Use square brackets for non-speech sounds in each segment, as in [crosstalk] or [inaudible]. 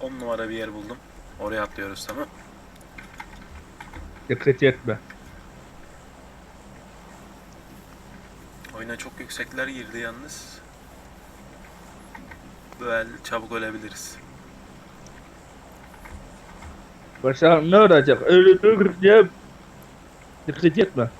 10 numara bir yer buldum. Oraya atlıyoruz tamam. Dikkat etme. Oyuna çok yüksekler girdi yalnız. Böyle çabuk ölebiliriz. Başarım ne olacak? Diye dikkat etme.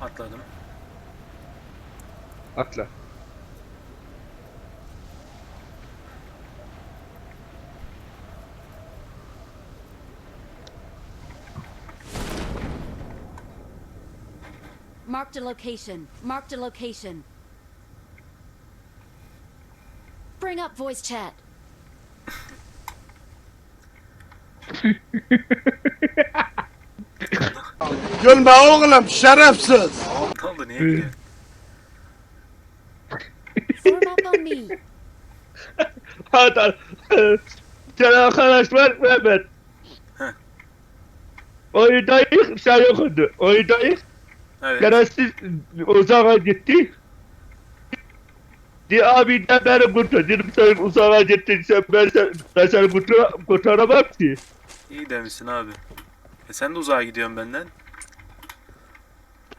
Atladım. Atla. Marked a location. Marked a location. Bring up voice chat. Gülme oğlum şerefsiz. Oldu niye gülüyor? Form up on me. Hadi. Sen arkadaş var Mehmet. Heh. Oyundayız, sen yokundu. Oyundayız. Evet. Keresiz uzağa gitti. Di abi de beni kurtar. Dedim sen uzağa gittin sen ben, sen, ben seni kurtar, kurtaramam ki. İyi demişsin abi. E sen de uzağa gidiyorsun benden.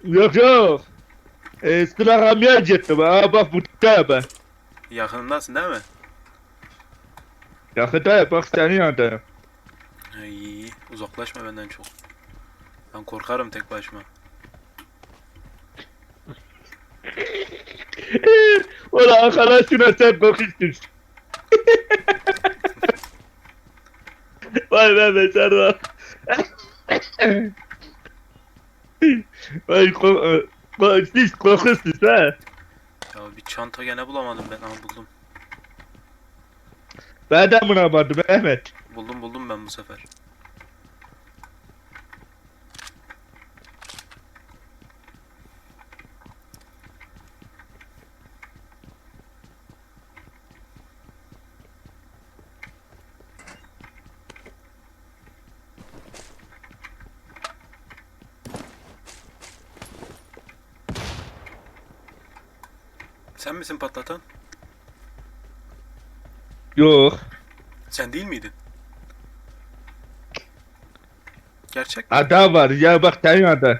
Yok yok. E, sıralamaya gittim. Aa bak burada ben. Yakınındasın değil mi? Yakında bak senin yanındayım. İyi iyi. Uzaklaşma benden çok. Ben korkarım tek başıma. Ulan arkadaşına sen bakıştın. Vay be be sen var. Vay ko ko siz korkuyorsunuz ha. Ya bir çanta gene bulamadım ben ama buldum. Ben de bulamadım Mehmet. Buldum buldum ben bu sefer. Sen misin patlatan? Yok. Sen değil miydin? Gerçek mi? Adam var ya bak yanında.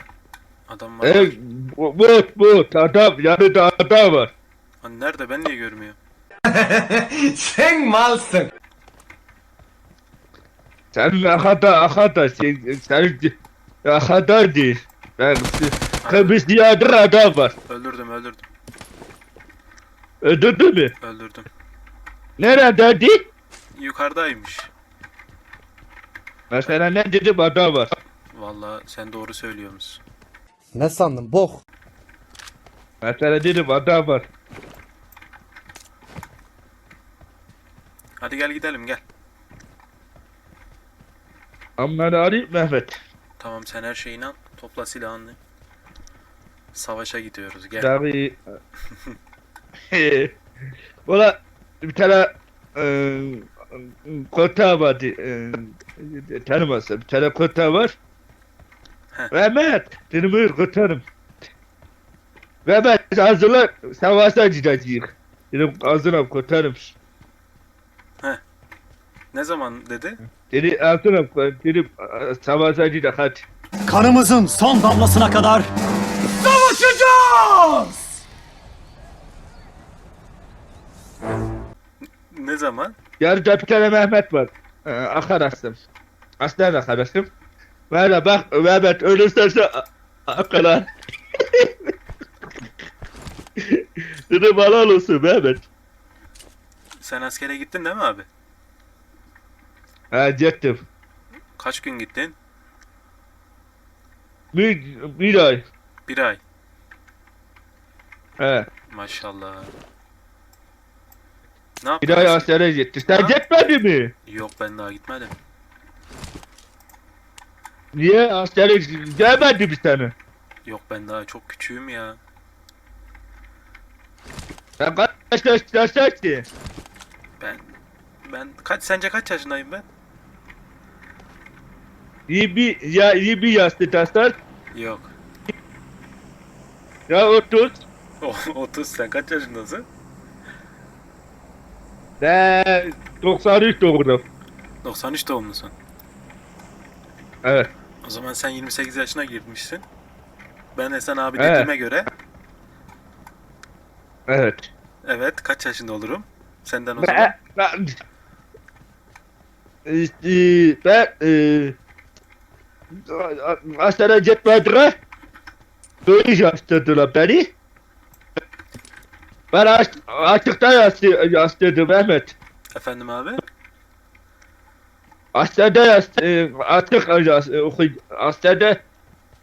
Adam var. E, bu, bu, adam yanında adam var. Hani nerede ben niye görmüyorum? [laughs] Sen malsın. Senin akada akada sen senin akada değil. Ben Kıbrıs diyadır adam var. Öldürdüm öldürdüm. Öldürdü mü? Öldürdüm. Nerede değil? Yukarıdaymış. Mesela ne dedim adam var. Vallahi sen doğru söylüyorsun. Ne sandın bok? Mesela dedim adam var. Hadi gel gidelim gel. Amları arayayım Mehmet. Tamam sen her şeyini al. Topla silahını. Savaşa gidiyoruz gel. Tabii. [laughs] Valla bir tane eee kota vardı. eee, tanımazsın. Bir tane kota var. Heh. Mehmet. Seni buyur kotanım. Mehmet hazırlan. Savaşa gideceğiz. Dedim hazırım kotanım. Ne zaman dedi? Dedi hazırım. Dedim savaşa gideceğiz hadi. Kanımızın son damlasına kadar Ne zaman? Yarıda bir tane Mehmet var. Ee, arkadaşım. Aslen arkadaşım. Böyle bak Mehmet ölürse akalar. [laughs] Dedim helal olsun Mehmet. Sen askere gittin değil mi abi? Ha gittim. Kaç gün gittin? Bir, bir ay. Bir ay. He. Maşallah. Ne Bir ay yaptın? askere gitti. Sen Ha? mi? Yok ben daha gitmedim. Niye askere gelmedi bir tane? Yok ben daha çok küçüğüm ya. Sen kaç yaşındasın ki? Ben ben kaç sence kaç yaşındayım ben? İyi bir, ya iyi bir yaşındasın. Yok. Ya 30. [laughs] O- 30 sen kaç yaşındasın? Ben 93 doğdum. 93 doğumlusun. Evet. O zaman sen 28 yaşına girmişsin. Ben de sen abi Evet. dediğime göre Evet. evet kaç yaşında olurum? Senden o zaman. Ben, ben, işte, ben e, askere gitmediğine dövüş astırdılar beni. Ben aç, açıkta yastı, yastırdım Mehmet. Efendim abi? Askerde yast, e, yast, e, okuy, askerde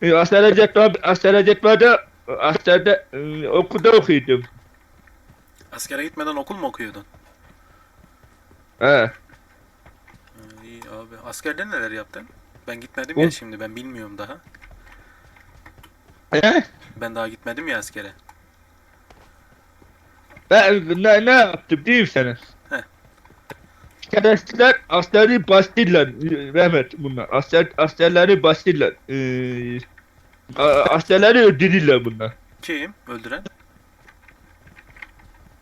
e, askere gitmem, askere gitmedi, askerde e, okulda okuyordum. Askere gitmeden okul mu okuyordun? He. Ha, iyi abi. Askerde neler yaptın? Ben gitmedim ya şimdi ben bilmiyorum daha. He? Ben daha gitmedim ya askere. Ben ne, ne yaptım diyeyim sana. Şerefsizler askeri bastırlar Mehmet bunlar. Asker, askerleri bastırlar. Ee, askerleri öldürürler bunlar. Kim? Öldüren?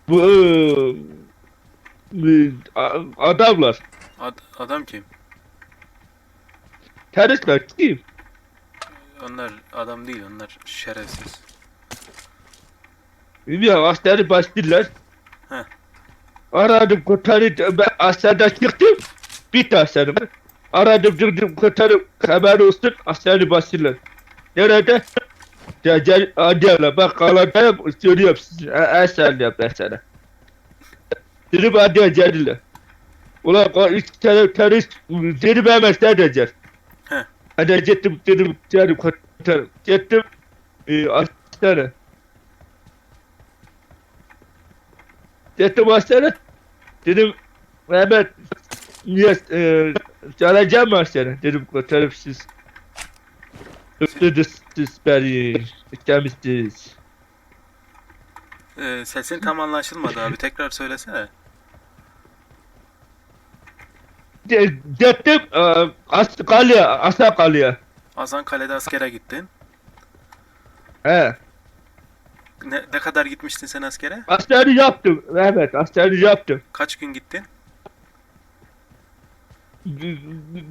Bu ee, a- adamlar. Ad- adam kim? Teröristler kim? Onlar adam değil onlar şerefsiz. Bilmiyorum askeri bastırlar. Heh. Aradım kurtarıcı. Ben askerden çıktım. Bitti askerim. Aradım durdum kurtarıp haber olsun askeri bastırlar. Nerede? Ya gel adıyla bak kalandayım söylüyorum size. E, Eser yap mesela. Dedim adıya geldiler. Ulan üç tane terörist dedim hemen sen de gel. Hadi gittim dedim geldim kurtarım. Gittim. E, askere. Gittim askere. Dedim Mehmet niye e, mi askere? Dedim siz. Öptünüz siz beni. İstemişsiniz. Ee, sesin tam anlaşılmadı abi. Tekrar söylesene. Gittim e, As Kalya, Asa Kalya. Azan Kale'de askere gittin. He. Ne, ne kadar gitmiştin sen askere? Askeri yaptım Mehmet, askeri yaptım. Kaç gün gittin?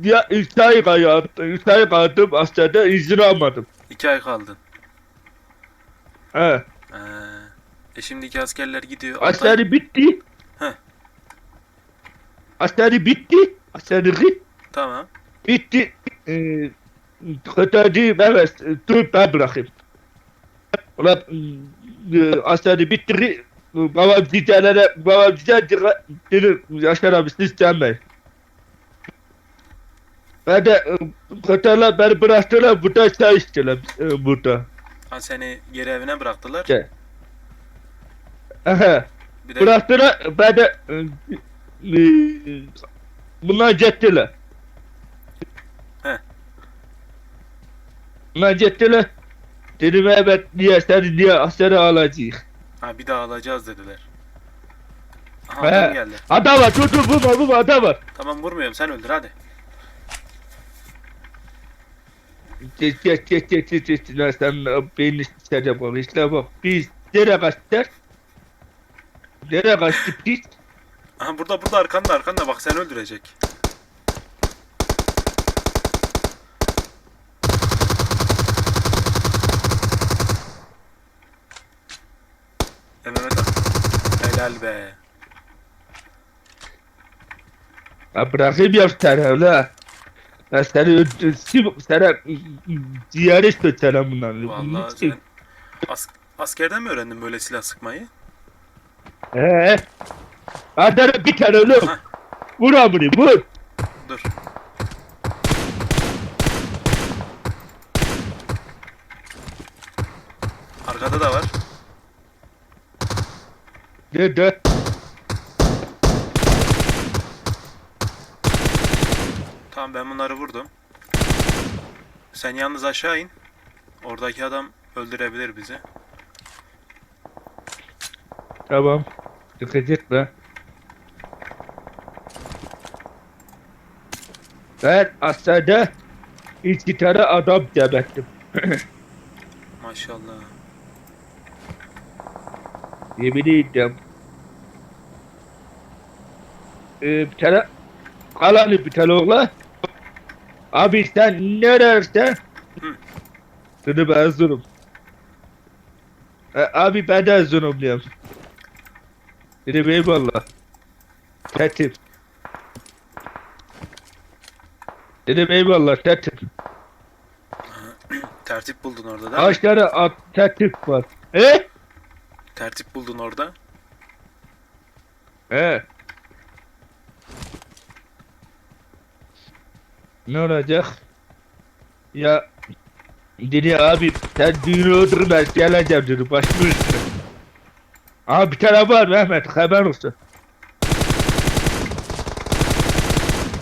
Ya ay kaldım, üç ay kaldım askerde izin almadım. İki ay kaldın. He. Ee, e şimdiki askerler gidiyor. Askeri bitti. Heh. Askeri bitti. Askeri Tamam. bitti. E, kurtardı Mehmet, dur ben bırakayım. Ulan e, askeri bitti. Babam dizelere, babam dizel dedi, Yaşar abi siz gelmeyin. Ben de e, kurtarlar beni bıraktılar, burada çay içtiler e, burada. Ha, seni geri evine bıraktılar. Şey. Aha. Bir de Bıraktılar, ben de e, bunlar gittiler. He. Bunlar gittiler. Dedim evet niye seni niye askere alacağız. ha, bir daha alacağız dediler. Aha, He. adam geldi. Adam var dur dur vurma vurma adam var. Tamam vurmuyorum sen öldür hadi. Geç geç geç geç geç geç Lan sen beyni sıçacağım bak işte bak biz nereye kaçtık? Nereye kaçtık biz? Aha burada burada arkanda arkanda bak seni öldürecek. E Mehmet abi. Helal be. Ya bırakayım ya seni öyle. Ben seni öldürsün, sana ziyaret götüreceğim bunları. Vallahi sen as askerden mi öğrendin böyle silah sıkmayı? Eee? Adana bir tane oğlum. Hah. Vur amını vur. Dur. Arkada da var. Nerede? Tamam ben bunları vurdum. Sen yalnız aşağı in. Oradaki adam öldürebilir bizi. Tamam. Etme. Ben aslında iki tane adam geberttim. Maşallah. Yemin ediyorum. Ee, bir tane kalanı bir tane oğlan. Abi sen nerersen Hı. Seni ben Erzurum. E, abi ben de Erzurumluyum. Dedim eyvallah. Tertip. Dedim eyvallah tertip. Tertip buldun orada mi? Kaç tane at tertip var. E? Tertip buldun orada. He. Ne olacak? Ya dedi abi sen düğünü otur ben geleceğim dedi başımın üstüne. Abi bir tane var Mehmet haber olsun.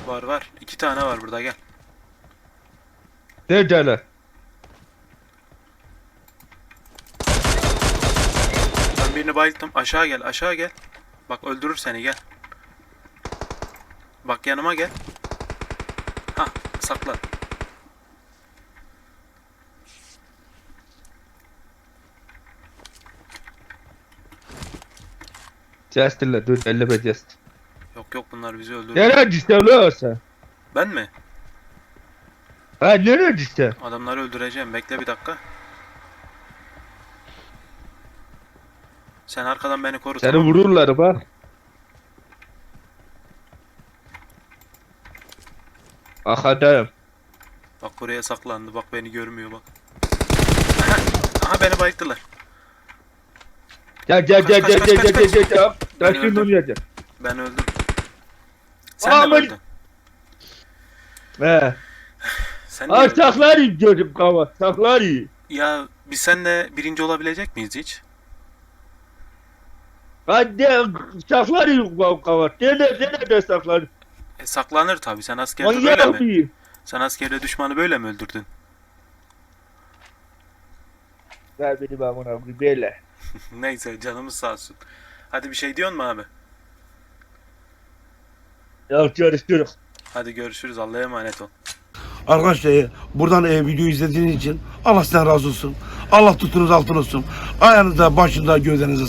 Var var. İki tane var burada gel. Neredeler? Birini bayılttım. Aşağı gel aşağı gel. Bak öldürür seni gel. Bak yanıma gel. Ha sakla. Justin'la dur elleme Justin. Yok yok bunlar bizi öldürür. Nereye lan sen? Ben mi? Ha nereye düştün? Adamları öldüreceğim. Bekle bir dakika. Sen arkadan beni koru. Seni tamam vururlar bak. Akadayım. Bak buraya saklandı. Bak beni görmüyor bak. Aha, aha beni bayılttılar. Gel gel gel Kaç, gel kaç, gel kaç, gel kaç, gel kaç. gel. Ben Taşın gel. Ben öldüm. Sen de Aman. öldün? He. Sen de Ay öldün. saklar iyi gördüm kava. Saklar iyi. Ya biz seninle birinci olabilecek miyiz hiç? Hadi saklar iyi kava. Nerede nerede saklar? E, saklanır tabii. Sen askerde böyle Manyak mi? iyi. Sen askerde düşmanı böyle mi öldürdün? Ver beni ben buna bir böyle. [laughs] Neyse canımız sağ olsun. Hadi bir şey diyorsun mu abi? Ya görüşürüz. Hadi görüşürüz. Allah'a emanet ol. Arkadaşlar e, buradan e, video izlediğiniz için Allah sizden razı olsun. Allah tutunuz altın olsun. Ayağınızda, başında, gözlerinize